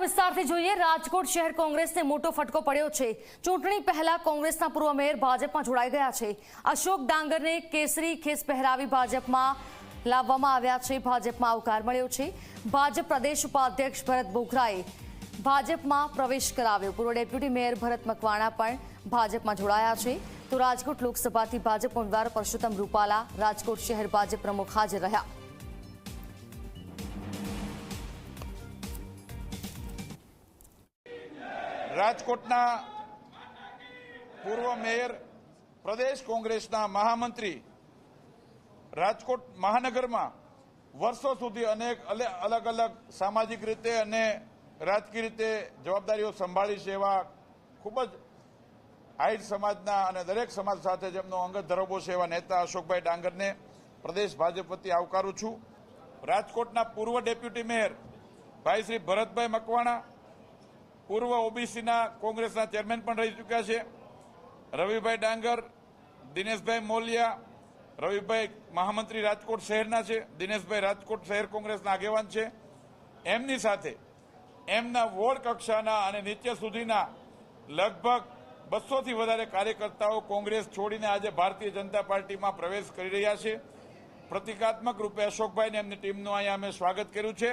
વિસ્તારથી જોઈએ, રાજકોટ શહેર કોંગ્રેસને મોટો ફટકો પડ્યો છે. ચૂંટણી પહેલા કોંગ્રેસના પૂર્વ મેયર ભાજપમાં જોડાઈ ગયા છે. અશોક ડાંગરને કેસરી ખેસ પહેરાવી ભાજપમાં લાવવામાં આવ્યા છે. ભાજપમાં આવકાર મળ્યો છે. ભાજપ પ્રદેશ ઉપાધ્યક્ષ ભરત બોઘરાએ ભાજપમાં પ્રવેશ કરાવ્યો. પૂર્વ ડેપ્યુટી મેયર ભરત મકવાણા પણ ભાજપમાં જોડાયા છે. તો રાજકોટ લોકસભાથી ભાજપ ઉમેદવાર પરસોત્તમ રૂપાલા રાજકોટ શહેર ભાજપ પ્રમુખ હાજર રહ્યા. રાજકોટના પૂર્વ મેયર, પ્રદેશ કોંગ્રેસના મહામંત્રી, રાજકોટ મહાનગરમાં વર્ષો સુધી અનેક અલે- અલગ અલગ સામાજિક રીતે અને રાજકીય રીતે જવાબદારીઓ સંભાળી છે એવા ખૂબ જ આહિર સમાજના અને દરેક સમાજ સાથે જેમનો અંગત ધરોબો છે એવા નેતા અશોકભાઈ ડાંગરને પ્રદેશ ભાજપ વતી આવકારું છું. રાજકોટના પૂર્વ ડેપ્યુટી મેયર ભાઈ શ્રી ભરતભાઈ મકવાણા પૂર્વ ઓબીસીના કોંગ્રેસના ચેરમેન પણ રહી ચૂક્યા છે. રવિભાઈ ડાંગર, દિનેશભાઈ મોલિયા, રવિભાઈ મહામંત્રી રાજકોટ શહેરના છે. દિનેશભાઈ રાજકોટ શહેર કોંગ્રેસના આગેવાન છે. એમની સાથે એમના વોર્ડ કક્ષાના અને નીચે સુધીના લગભગ બસોથી વધારે કાર્યકર્તાઓ કોંગ્રેસ છોડીને આજે ભારતીય જનતા પાર્ટીમાં પ્રવેશ કરી રહ્યા છે. પ્રતિકાત્મક રૂપે અશોકભાઈને એમની ટીમનું અહીંયા અમે સ્વાગત કર્યું છે.